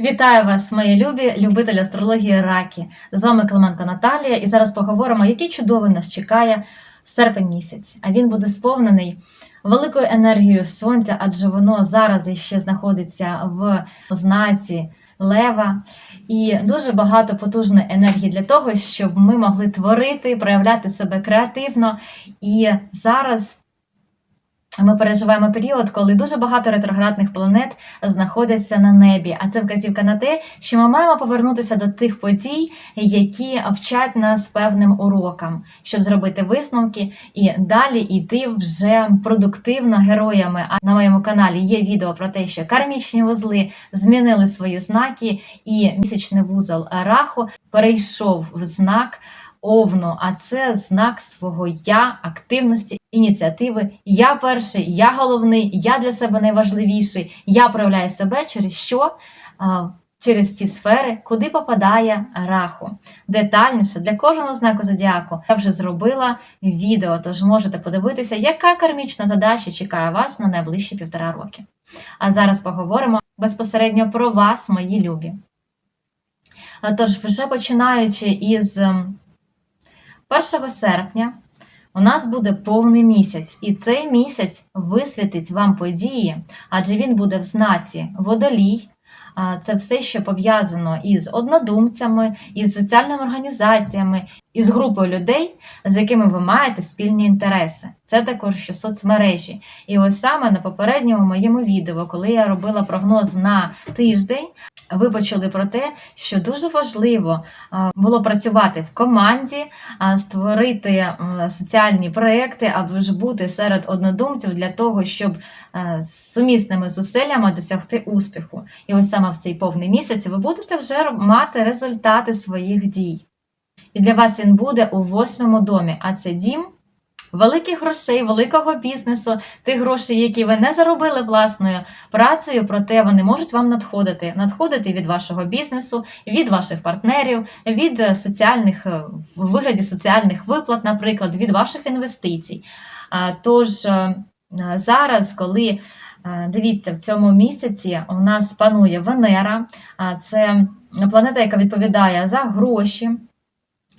Вітаю вас, мої любі любителі астрології Раки. З вами Клименко Наталія, і зараз поговоримо, який чудовий нас чекає серпень місяць. А він буде сповнений великою енергією сонця, адже воно зараз іще знаходиться в знаці Лева, і дуже багато потужної енергії для того, щоб ми могли творити, проявляти себе креативно. І зараз. Ми переживаємо період, коли дуже багато ретроградних планет знаходяться на небі. А це вказівка на те, що ми маємо повернутися до тих подій, які вчать нас певним урокам, щоб зробити висновки і далі йти вже продуктивно героями. А на моєму каналі є відео про те, що кармічні вузли змінили свої знаки, і місячний вузол Раху перейшов в знак. Овну, а це знак свого я, активності, ініціативи. Я перший, я головний, я для себе найважливіший. Я проявляю себе через що? Через ті сфери, куди попадає раху. Детальніше для кожного знаку зодіаку я вже зробила відео, тож можете подивитися, яка кармічна задача чекає вас на найближчі півтора роки. А зараз поговоримо безпосередньо про вас, мої любі. Тож, вже починаючи із 1 серпня у нас буде повний місяць, і цей місяць висвітить вам події, адже він буде в знаці водолій. Це все, що пов'язано із однодумцями, із соціальними організаціями, із групою людей, з якими ви маєте спільні інтереси. Це також що соцмережі. І ось саме на попередньому моєму відео, коли я робила прогноз на тиждень, ви почули про те, що дуже важливо було працювати в команді, створити соціальні проекти, або ж бути серед однодумців для того, щоб е, сумісними зусиллями досягти успіху. І ось саме в цей повний місяць ви будете вже мати результати своїх дій. І для вас він буде у восьмому домі, а це дім. Великих грошей, великого бізнесу, тих грошей, які ви не заробили власною працею, проте вони можуть вам надходити, надходити від вашого бізнесу, від ваших партнерів, від е, соціальних е, в вигляді соціальних виплат, наприклад, від ваших інвестицій. Тож е, зараз, коли дивіться, в цьому місяці у нас панує Венера, це планета, яка відповідає за гроші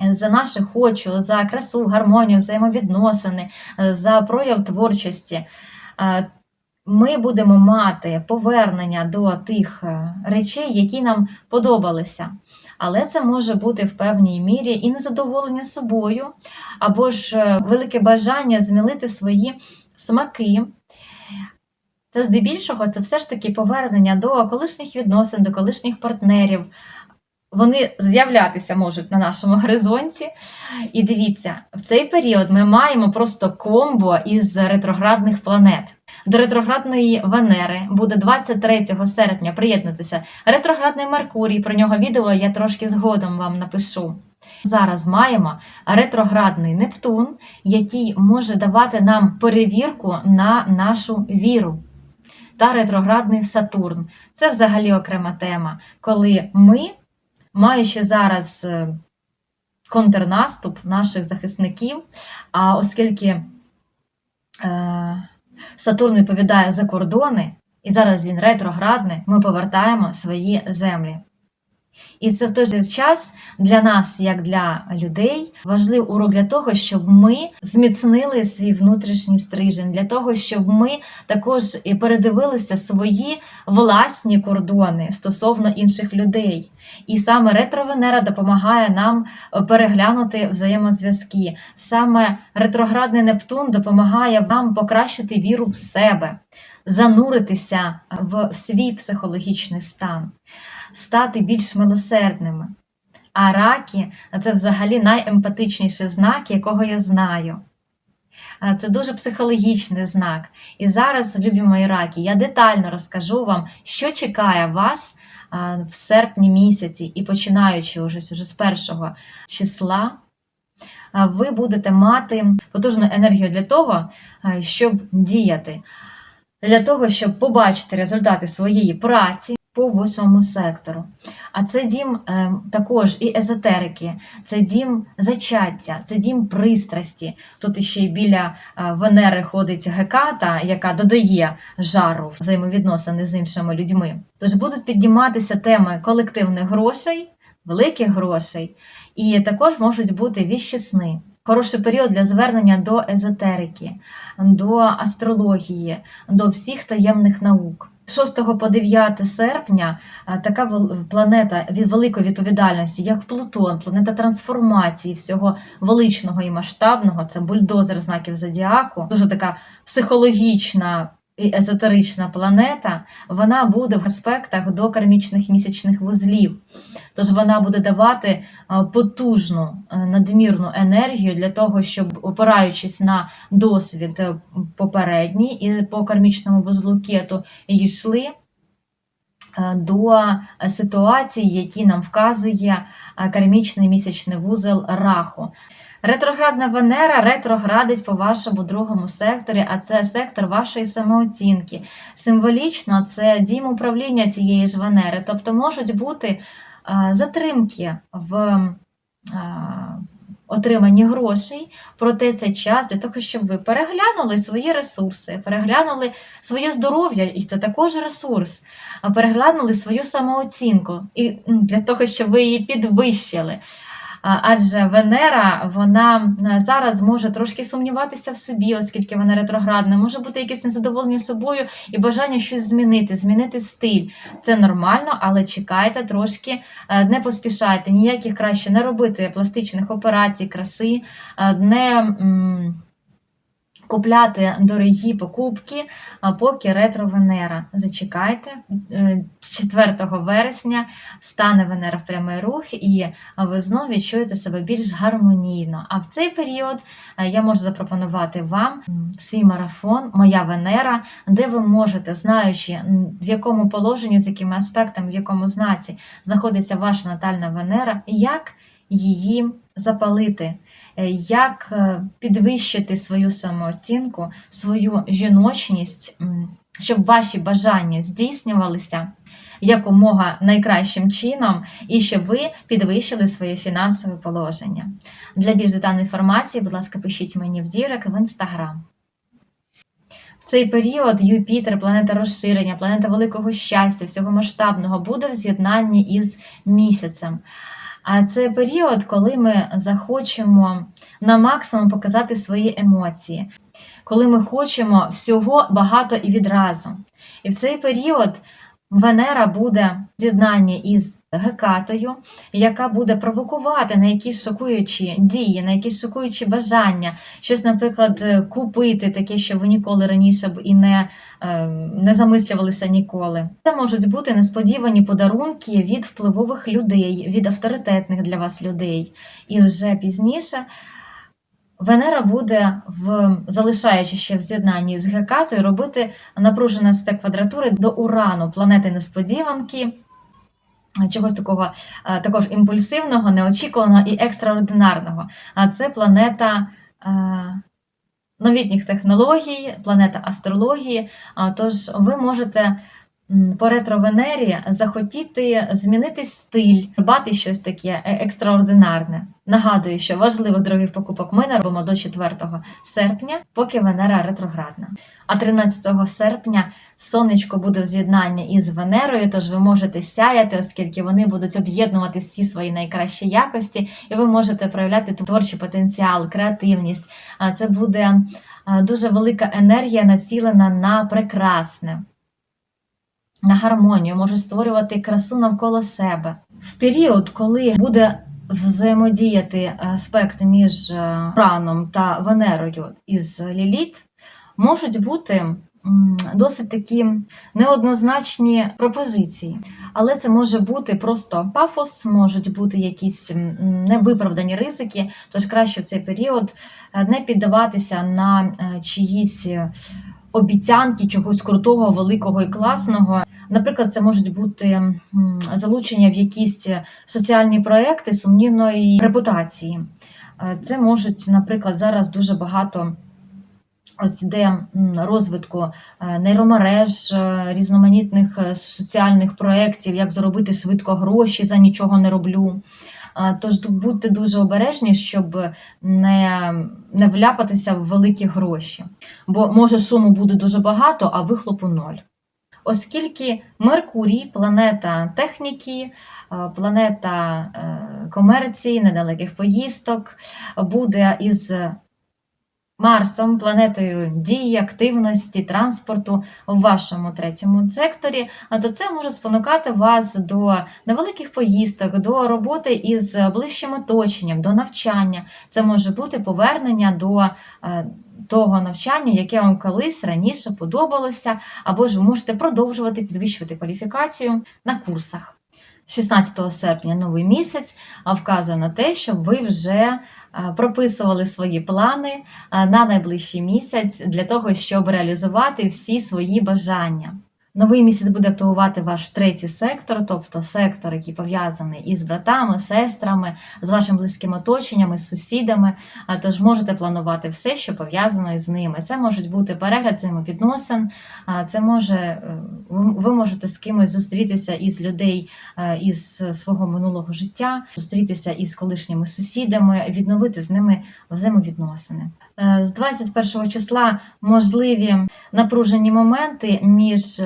за наше хочу, за красу, гармонію, взаємовідносини, за прояв творчості. Е, Ми будемо мати повернення до тих е, речей, які нам подобалися. Але це може бути в певній мірі і незадоволення собою, або ж е, велике бажання змінити свої смаки. Це здебільшого це все ж таки повернення до колишніх відносин, до колишніх партнерів, вони з'являтися можуть на нашому горизонті. І дивіться, в цей період ми маємо просто комбо із ретроградних планет. До ретроградної Венери буде 23 серпня приєднатися ретроградний Меркурій. Про нього відео я трошки згодом вам напишу. Зараз маємо ретроградний Нептун, який може давати нам перевірку на нашу віру. Та ретроградний Сатурн. Це взагалі окрема тема, коли ми маючи зараз е, контрнаступ наших захисників, а оскільки е, Сатурн відповідає за кордони, і зараз він ретроградний, ми повертаємо свої землі. І це в той же час для нас, як для людей, важливий урок для того, щоб ми зміцнили свій внутрішній стрижень, для того, щоб ми також передивилися свої власні кордони стосовно інших людей. І саме ретро-Венера допомагає нам переглянути взаємозв'язки. Саме ретроградний Нептун допомагає вам покращити віру в себе, зануритися в свій психологічний стан стати більш милосердними. А раки це взагалі найемпатичніший знак, якого я знаю. Це дуже психологічний знак. І зараз, любі мої раки, я детально розкажу вам, що чекає вас в серпні місяці, і починаючи вже з першого числа, ви будете мати потужну енергію для того, щоб діяти, для того, щоб побачити результати своєї праці по восьмому сектору. А це дім е, також і езотерики, це дім зачаття, це дім пристрасті. Тут іще й біля е, Венери ходить Геката, яка додає жару взаємовідносини з іншими людьми. Тож будуть підніматися теми колективних грошей, великих грошей, і також можуть бути віщі сни. Хороший період для звернення до езотерики, до астрології, до всіх таємних наук. З 6 по 9 серпня така планета великої відповідальності, як Плутон, планета трансформації, всього величного і масштабного, це бульдозер знаків зодіаку, дуже така психологічна. І езотерична планета, вона буде в аспектах до кармічних місячних вузлів. Тож вона буде давати потужну е, надмірну енергію для того, щоб, опираючись на досвід е, попередній і по кармічному вузлу кету, йшли е, до ситуацій, які нам вказує е, кармічний місячний вузол раху. Ретроградна Венера ретроградить по вашому другому секторі, а це сектор вашої самооцінки. Символічно це дім управління цієї ж Венери, тобто можуть бути затримки в а, отриманні грошей, проте це час для того, щоб ви переглянули свої ресурси, переглянули своє здоров'я, і це також ресурс, а переглянули свою самооцінку. І для того, щоб ви її підвищили. Адже Венера вона е, зараз може трошки сумніватися в собі, оскільки вона ретроградна, може бути якесь незадоволення собою і бажання щось змінити, змінити стиль. Це нормально, але чекайте трошки, е, не поспішайте, ніяких краще не робити пластичних операцій, краси, е, не. Купляти дорогі покупки, поки ретро Венера. Зачекайте, е, 4 вересня стане Венера в прямий рух, і ви знову відчуєте себе більш гармонійно. А в цей період е, я можу запропонувати вам свій марафон, Моя Венера, де ви можете, знаючи, в якому положенні, з якими аспектами, в якому знаці знаходиться ваша натальна Венера, як її запалити, е, як е, підвищити свою самооцінку, свою жіночність, щоб ваші бажання здійснювалися якомога найкращим чином, і щоб ви підвищили своє фінансове положення. Для більш детальної інформації, будь ласка, пишіть мені в Дірек в інстаграм. В цей період Юпітер, планета розширення, планета великого щастя, всього масштабного, буде в з'єднанні із місяцем. А це період, коли ми захочемо на максимум показати свої емоції, коли ми хочемо всього багато і відразу. І в цей період Венера буде в з'єднанні із Гекатою, яка буде провокувати на якісь шокуючі дії, на якісь шокуючі бажання, щось, наприклад, е, купити, таке, що ви ніколи раніше б і не, е, не замислювалися ніколи. Це можуть бути несподівані подарунки від впливових людей, від авторитетних для вас людей. І вже пізніше. Венера буде, в, залишаючи ще в з'єднанні з Гекатою, робити напружений аспект квадратури до Урану, планети несподіванки, чогось такого е, також імпульсивного, неочікуваного і екстраординарного. А це планета е, новітніх технологій, планета астрології. Тож ви можете по ретро-Венері захотіти змінити стиль, робити щось таке е- екстраординарне. Нагадую, що важливих дорогих покупок ми не робимо до 4 серпня, поки Венера ретроградна. А 13 серпня сонечко буде в з'єднанні із Венерою, тож ви можете сяяти, оскільки вони будуть об'єднувати всі свої найкращі якості, і ви можете проявляти творчий потенціал, креативність. Це буде дуже велика енергія, націлена на прекрасне. На гармонію може створювати красу навколо себе. В період, коли буде взаємодіяти аспект між е, Ураном та Венерою із Ліліт, можуть бути досить такі неоднозначні пропозиції. Але це може бути просто пафос, можуть бути якісь невиправдані ризики, тож краще в цей період е, не піддаватися на е, чиїсь е, обіцянки чогось крутого, великого і класного. Наприклад, це можуть бути залучення в якісь соціальні проекти сумнівної репутації. Е, Це можуть, наприклад, зараз дуже багато Ось де розвитку е, нейромереж, е, різноманітних соціальних проєктів, як заробити швидко гроші за нічого не роблю. Тож будьте дуже обережні, щоб не, не вляпатися в великі гроші. Бо може шуму буде дуже багато, а вихлопу ноль. Оскільки Меркурій, планета техніки, е, планета е, комерції, недалеких поїздок, буде із Марсом, планетою дії, активності, транспорту в вашому третьому секторі, а то це може спонукати вас до невеликих поїздок, до роботи із ближчим оточенням, до навчання. Це може бути повернення до е, того навчання, яке вам колись раніше подобалося, або ж ви можете продовжувати підвищувати кваліфікацію на курсах. 16 серпня новий місяць вказує на те, щоб ви вже е, прописували свої плани е, на найближчий місяць для того, щоб реалізувати всі свої бажання. Новий місяць буде активувати ваш третій сектор, тобто сектор, який пов'язаний із братами, сестрами, з вашим близьким оточенням, із сусідами. Тож можете планувати все, що пов'язано із ними. Це можуть бути перегляд взаємовідносин, це може е, ви ви можете з кимось зустрітися із людей е, із свого минулого життя, зустрітися із колишніми сусідами, відновити з ними взаємовідносини. Е, З 21 числа можливі напружені моменти між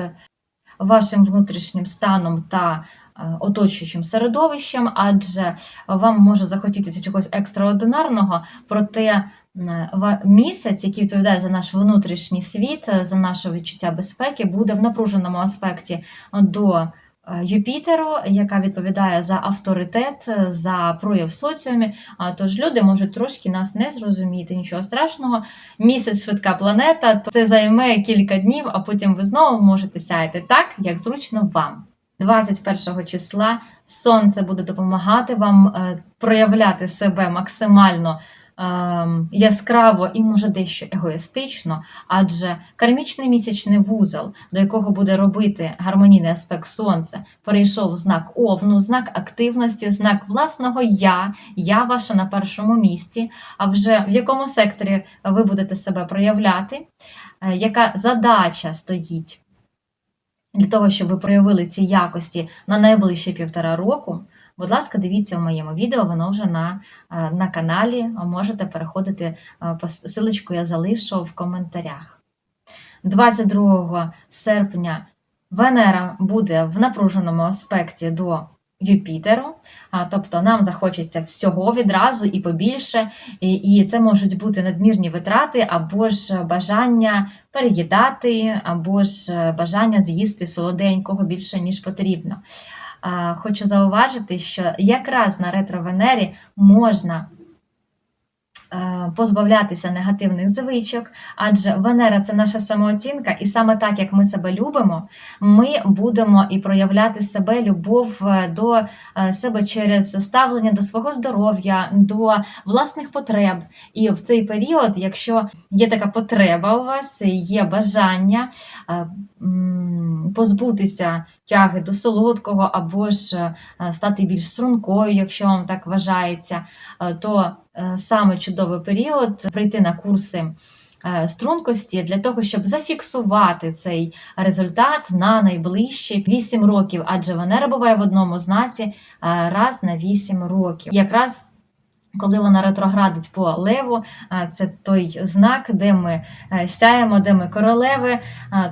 вашим внутрішнім станом та е, оточуючим середовищем, адже вам може захотітися чогось екстраординарного, проте місяць, який відповідає за наш внутрішній світ, е, за наше відчуття безпеки, буде в напруженому аспекті до Юпітеру, яка відповідає за авторитет, е, за прояв в соціумі. Тож люди можуть трошки нас не зрозуміти, нічого страшного. Місяць швидка планета, то це займе кілька днів, а потім ви знову можете сяяти так, як зручно вам. 21 числа сонце буде допомагати вам е, проявляти себе максимально яскраво і, може, дещо егоїстично, адже кармічний місячний вузол, до якого буде робити гармонійний аспект сонця, перейшов в знак Овну, знак активності, знак власного я, я ваша на першому місці. А вже в якому секторі ви будете себе проявляти, е, яка задача стоїть для того, щоб ви проявили ці якості на найближчі півтора року. Будь ласка, дивіться в моєму відео, воно вже на, е, на каналі. Можете переходити е, по силочку я залишу в коментарях. 22 серпня Венера буде в напруженому аспекті до Юпітеру, тобто нам захочеться всього відразу і побільше, і, і це можуть бути надмірні витрати, або ж бажання переїдати, або ж е, бажання з'їсти солоденького більше, ніж потрібно. Хочу зауважити, що якраз на ретро-Венері можна е, позбавлятися негативних звичок, адже Венера це наша самооцінка, і саме так, як ми себе любимо, ми будемо і проявляти себе любов е, до е, себе через ставлення до свого здоров'я, до власних потреб. І в цей період, якщо є така потреба у вас, є бажання е, позбутися тяги до солодкого, або ж е, стати більш стрункою, якщо вам так вважається, е, то е, саме чудовий період прийти на курси е, стрункості для того, щоб зафіксувати цей результат на найближчі 8 років, адже Венера буває в одному знаці е, раз на 8 років. Якраз коли вона ретроградить по леву, це той знак, де ми е, сяємо, де ми королеви.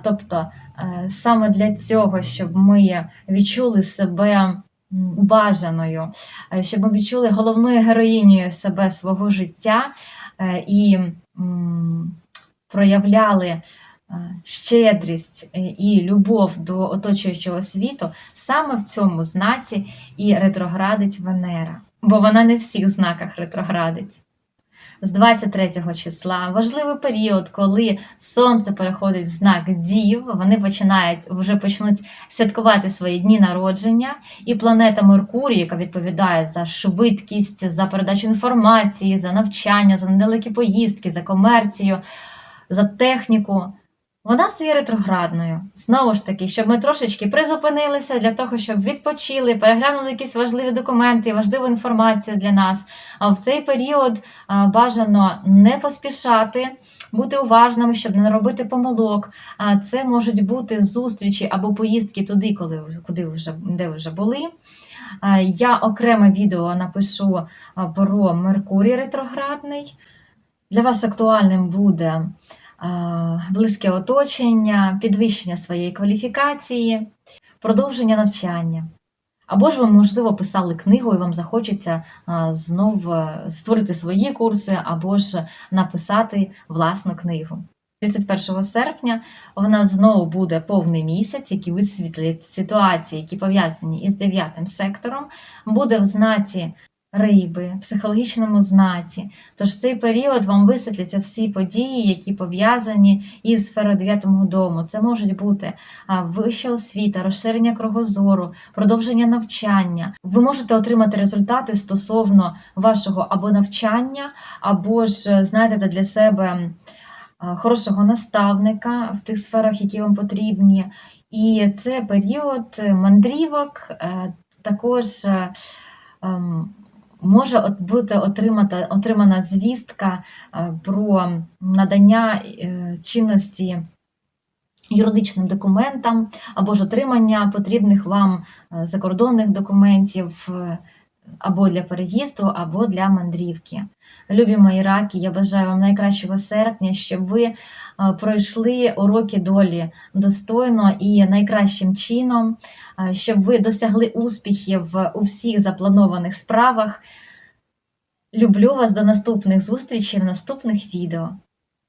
Тобто е, саме для цього, щоб ми відчули себе бажаною, е, щоб ми відчули головною героїнею себе свого життя е, і проявляли. е, Щедрість і любов до оточуючого світу саме в цьому знаці і ретроградить Венера бо вона не в всіх знаках ретроградить. З 23 числа важливий період, коли сонце переходить в знак дів, вони починають вже почнуть святкувати свої дні народження, і планета Меркурій, яка відповідає за швидкість, за передачу інформації, за навчання, за недалекі поїздки, за комерцію, за техніку. Вона стає ретроградною. Знову ж таки, щоб ми трошечки призупинилися для того, щоб відпочили, переглянули якісь важливі документи, важливу інформацію для нас. А в цей період бажано не поспішати, бути уважними, щоб не робити помилок. Це можуть бути зустрічі або поїздки туди, коли куди вже де вже були. Я окреме відео напишу про Меркурій ретроградний. Для вас актуальним буде близьке оточення, підвищення своєї кваліфікації, продовження навчання. Або ж ви, можливо, писали книгу, і вам захочеться а, знов е, створити свої курси, або ж написати власну книгу. 31 серпня в нас знову буде повний місяць, який висвітлить ситуації, які пов'язані із дев'ятим сектором, буде в знаці риби, психологічному знаці. Тож цей період вам висвітляться всі події, які пов'язані із сферою дев'ятого дому. Це можуть бути вища освіта, розширення кругозору, продовження навчання. Ви можете отримати результати стосовно вашого або навчання, або ж знайдете для себе хорошого наставника в тих сферах, які вам потрібні. І це період мандрівок, е, також е, ем, може бути отримата, отримана звістка е, про надання е, чинності юридичним документам або ж отримання потрібних вам е, закордонних документів або для переїзду, або для мандрівки. Любі мої раки, я бажаю вам найкращого серпня, щоб ви е, пройшли уроки долі достойно і найкращим чином, е, щоб ви досягли успіхів у всіх запланованих справах. Люблю вас до наступних зустрічей в наступних відео.